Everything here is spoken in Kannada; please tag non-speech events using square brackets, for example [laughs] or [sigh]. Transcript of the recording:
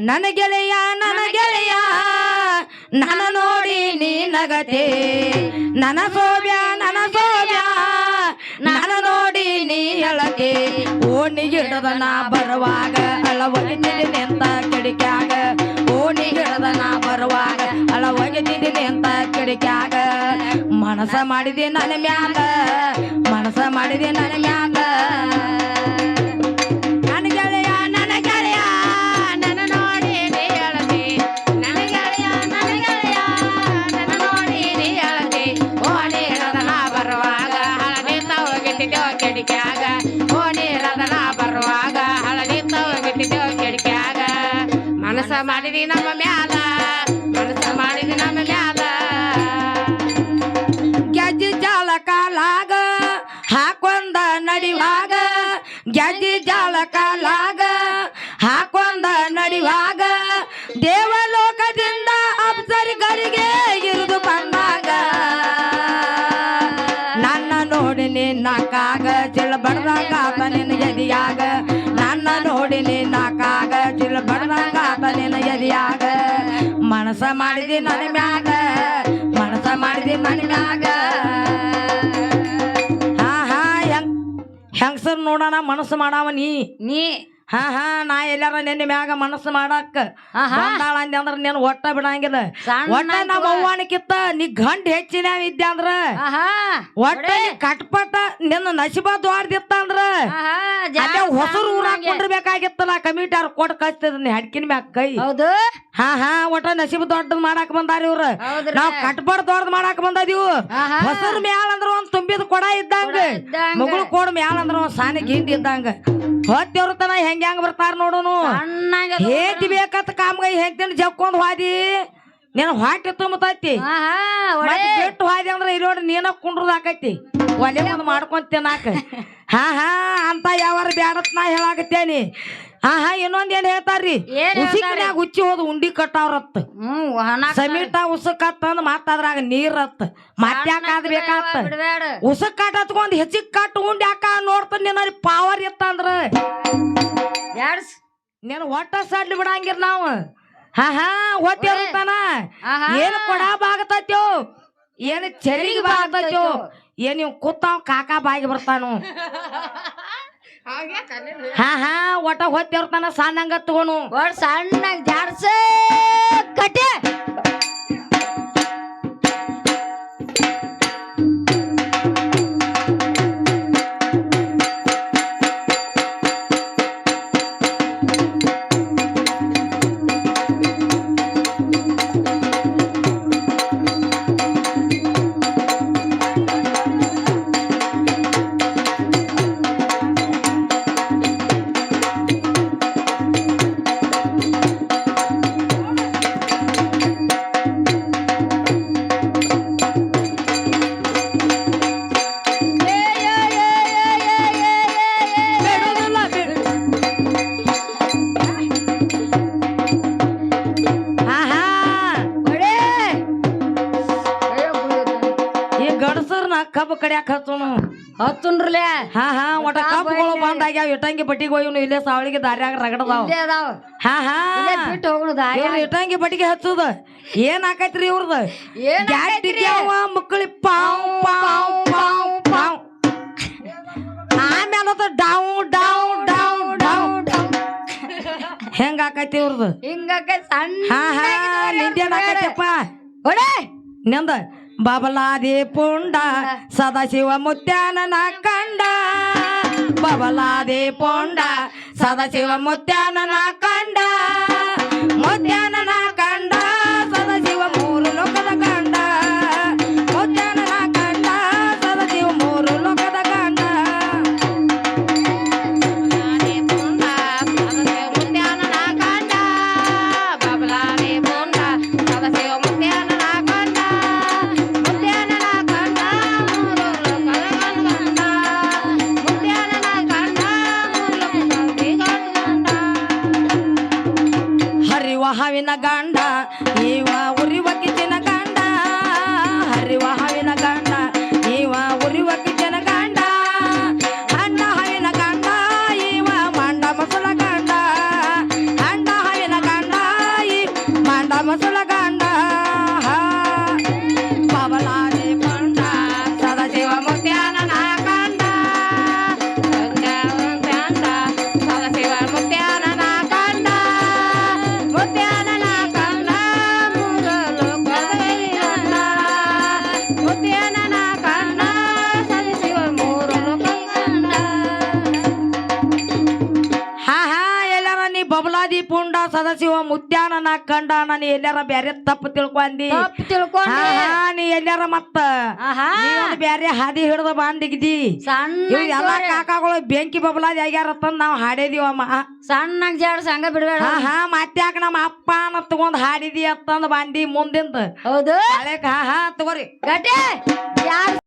ನನ್ನ ಗೆಳೆಯ ನನ ಗೆಳೆಯ ನನ ನೋಡಿ ನೀ ನಗತೆ. ನನ ಸೋಬ್ಯ ನನ ಸೋಬ್ಯ ನನ ನೋಡಿ ನೀ ಅಳತೆ. ಓಣಿ ಗಿಡದ ನಾ ಬರುವಾಗ ಅಳವಗಿದ್ದೀನಿ ನಿಂತ ಕಿಡಿಕ್ಯಾಗ. ಓಣಿ ಗಿಡದ ನಾ ಬರುವಾಗ ಅಳವಗಿದ್ದೀನಿ ಅಂತ ಕಿಡಿಕ್ಯಾಗ. ಮನಸ ಮಾಡಿದೆ ನನ್ನ ಮ್ಯಾಗ, ಮನಸ ಮಾಡಿದೆ ನನ್ನ ಮ್ಯಾಗ. ಮನಸ ಮಾಡಿದಿ ನಮ್ಮ ಮ್ಯಾಲ ಮನಸ ಮಾಡಿದಿ ನಮ್ಮ ಮ್ಯಾಲ. ಗೆಜ್ಜಿ ಜಾಲ ಕಾಲಾಗ, ಹಾಕೊಂದ ನಡಿವಾಗ, ಗೆಜ್ಜಿ ಜಾಲ ಕಾಲಾಗ, ಹಾಕೊಂದ ನಡಿವಾಗ, ದೇವಲೋಕದಿಂದ ಅಪ್ಸರಿಗರಿಗೆ ಇರುದು ಬಂದಾಗ. ನನ್ನ ನೋಡಿ ನಿನ್ನ ಕಾಗ ಚಿಳ ಬಡದಾಗ ಆತ ನಿನ್ನ ಎದಿಯಾಗ. ನನ್ನ ನೋಡಿ ನಿನ್ನ ಕಾಗ ಚಿಳ ಬಡ್ದಂಗ ಆತ ನಿನ್ನ ಎದಿಯಾಗ. ಮನಸ ಮಾಡಿದಿ ನನ್ನ ಮ್ಯಾಗ, ಮನಸ ಮಾಡಿದಿ ನನ್ನ ಮ್ಯಾಗ. ಹಾ ಹಾ, ಹೆಂಗ್ ಹೆಂಗಸರ್ ನೋಡೋಣ ಮನಸ್ಸು ಮಾಡಾವ ನೀ. ನೀ ಹಾ ಹಾ ನಾ ಎಲ್ಲಾರ ನಿನ್ನ ಮ್ಯಾಗ ಮನಸ್ಸು ಮಾಡಾಕ. ಬಂದಾಳ ಅಂದೆ ಅಂದ್ರ ನೀನ್ ಒಟ್ಟ ಬಿಡಂಗಿಲ್ಲ. ಒಟ್ಟ ನಮ್ಮ ಅವ್ವಾನಕ್ಕಿತ್ತ ನೀ ಗಂಡ ಹೆಚ್ಚಿನ ಇದ್ದೆ ಅಂದ್ರ ಒಟ್ಟ ಕಟ್ಪಟ ನಿನ್ನ ನಸಿಬ ದ್ವಾರ್ದಿತ್ತ ಅಂದ್ರ ಹೊಸರು ಊರಾಗ ಹಂಗೆ. ಕುಂಡ್ರಬೇಕಾಗಿತ್ತಲ್ಲ ಕಮಿಟಾರ್ ಕೊಟ್ಟು ನಿ ಹಡ್ಕಿನ ಮ್ಯಾಗ ಕೈ. ಹೌದು. ಹಾ ಹಾ ಒಟ್ಟ ನಸಿಬ್ ದೊಡ್ಡದ್ ಮಾಡಾಕ ಬಂದಾರ ಇವ್ರ. ನಾವ್ ಕಟ್ಬಾರ್ದ್ ದೊಡ್ಡದ್ ಮಾಡಾಕ ಬಂದದೀವು ಹೊಸರು ಮ್ಯಾಲ ಅಂದ್ರ ಒಂದ್ ತುಂಬಿದ ಕೊಡ ಇದ್ದಂಗ. ಮಗಳು ಕೋಡ್ ಮ್ಯಾಲ ಅಂದ್ರ ಒಂದ್ ಸಾನಿ ಗಿಂಡಿ ಇದ್ದಂಗ. ಹೊತ್ತಿವ್ರ ತನ ಹೆಂಗ್ ಹೆಂಗ್ ಬರ್ತಾರ ನೋಡೋನು. ಹೇತಿ ಬೇಕತ್ ಕಾಮ್ಗೈ ಹೆಂತಿನ ಜಕ್ಕೊಂದ್ ಹಾದಿ? ನೀನ್ ಹೊಟ್ಟೆ ತುಂಬತೈತಿ. ಬಿಟ್ಟು ಹಾದಿ ಅಂದ್ರ ಇರೋಡಿ ನೀನ ಕುಂಡ್ರದ್ ಹಾಕೈತಿ ಒಲೆ ಒಂದು ಮಾಡ್ಕೊಂತ ತಿನ್ನಾಕ. [laughs] ಹಾ ಹಾ ಅಂತ ಯಾವಾರ ಬ್ಯಾಡತ್ ನಾ ಹೇಳಾಕತ್ತೇನಿ. ಹಾ ಹಾ ಇನ್ನೊಂದ್ ಏನ್ ಹೇಳ್ತಾರ್ರಿ? ಏನ್ ಉಸಿಕ್ನ್ಯಾಗ ಉಚ್ಚಿ ಹೋದ್ ಉಂಡಿ ಕಟ್ಟಾವ್ರತ್. ಹ್ಮ್ ಒಣ ಸಮೀಟ ಉಸಕತ್ತಂದ್ ಮತ್ತ ಅದ್ರಾಗ ನೀರತ್. ಮತ್ತ್ಯಾಕಾದ್ ಬೇಕಾತ್? ಬಿಡ್ಬೇಡ. ಉಸಕ್ ಕಾಟ್ ಹತ್ಕೊಂಡ್ ಹೆಚ್ಚಿಗ್ ಕಟ್ ಉಂಡಿ ಯಾಕ ನೋಡ್ತಾನ ನಿನ್ನ ಪಾವರ್ ಇತ್ತಂದ್ರ? ನೀನ್ ಒಟ್ಟ ಸಡ್ಲಿ ಬಿಡಂಗಿರ್ ನಾವು. ಹಾ ಹಾ ಏನು ಆಹಾ. ಏನ್ ಕೊಡ ಬಾಗತತ್ಯೋ ಏನ್ ಚರಿಗೆ ಬಾಗತತ್ಯೋ ಏನ್ ಇವ್ ಕೂತಾವ್ ಕಾಕಾ ಬಾಗಿ ಬರ್ತಾನು? [laughs] ಹಾ ಹಾ ಒಟ್ಟ ಹೊತ್ತಿರ್ತಾನ ಸಣ್ಣಂಗ ತಗೋನು ಒಡ್ ಸಣ್ಣ ಜಾಡ್ಸ ಕಬ್ಬು ಕಡಿಯಾಕ ಹಚ್ಚೋನು ಹತ್ತುನ್ರಲೆ? ಹಾ ಹಾ ಒಟ್ಟ ಕಬ್ಬುಗಳು ಬಂದಾಗ್ಯಾವ ಇಟ್ಟಂಗಿ ಬಟ್ಟಿಗೆ ಹೋಯ್ನು ಇಲ್ಲೇ ಸಾವಳಿಗೆ ದಾರ್ಯಾಗ ರಗಡದಾವ ಇಲ್ಲೇ ಅದಾವ. ಹಾ ಹಾ. ಇಲ್ಲೇ ಬಿಟ್ಟು ಹೋಗುನು ದಾರಿ ಇವ್ರ ಇಟ್ಟಂಗಿ ಬಟ್ಟಿಗೆ ಹಚ್ಚುದ ಏನ್ ಆಕೈತ್ರಿ ಇವ್ರದ? ಏನ್ ಆಕೈತ್ರಿ? ಮಕ್ಕಳಿ ಪಾವ್ ಪಾವ್ ಪಾವ್ ಪಾವ್. ಆಮೇಲೆ ಅದು ಡೌ ಡೌ ಡೌ ಡೌ. ಹೆಂಗ ಆಕೈತಿ ಇವ್ರದ್ದು ಹಿಂಗ ಸಣ್ಣ ಹಾ ಹಾ ನಿಂದೇನ್ ಆಕೈತಪ್ಪ ಒಡೆ! ನಿಂದ? ಬಬಲಾದಿ ಪುಂಡ ಸದಾಶಿವ ಮುತ್ಯಾನನ ಕಂಡ. ಬಬಲಾದಿ ಪುಂಡ ಸದಾಶಿವ ಮುತ್ಯಾನನ ಕಂಡ গান Mutiara. ಪುಂಡ ಸದಸ್ಯವ ಮುತ್ಯಾನನ ಕಂಡ ನಾನು ಎಲ್ಲಾರ ಬ್ಯಾರೆ ತಪ್ಪು ತಿಳ್ಕೊಂಡಿ. ತಪ್ಪು ತಿಳ್ಕೊಂಡಿ. ಹಾ, ಹಾ, ನೀ ಎಲ್ಲಾರ ಮತ್ತ. ಆಹಾ. ನೀವೊಂದ್ ಬ್ಯಾರೆ ಹಾದಿ ಹಿಡಿದು ಬಂದಿಗಿದಿ ಸಣ್ಣ ಇವ್ ಎಲ್ಲಾ ಕಾಕಾಗಳು ಬೆಂಕಿ ಬಬಲಾದ ಆಗ್ಯಾರ ತಂದ್ ನಾವ್ ಹಾಡಿದೀವಮ್ಮ ಸಣ್ಣ ಜಾಡ ಸಂಘ ಬಿಡಬೇಡ. ಹಾ ಹಾ ಮತ್ತ್ಯಾಕ ನಮ್ಮ ಅಪ್ಪನ ತಗೊಂಡ್ ಹಾಡಿದಿ ಅಂತಂದ್ ಬಾಂಡಿ ಮುಂದಿಂದ. ಹೌದು. ಹಾ ಹಾ ತಗೋರಿ. ಗಟ್ಟಿ. ಯಾರ್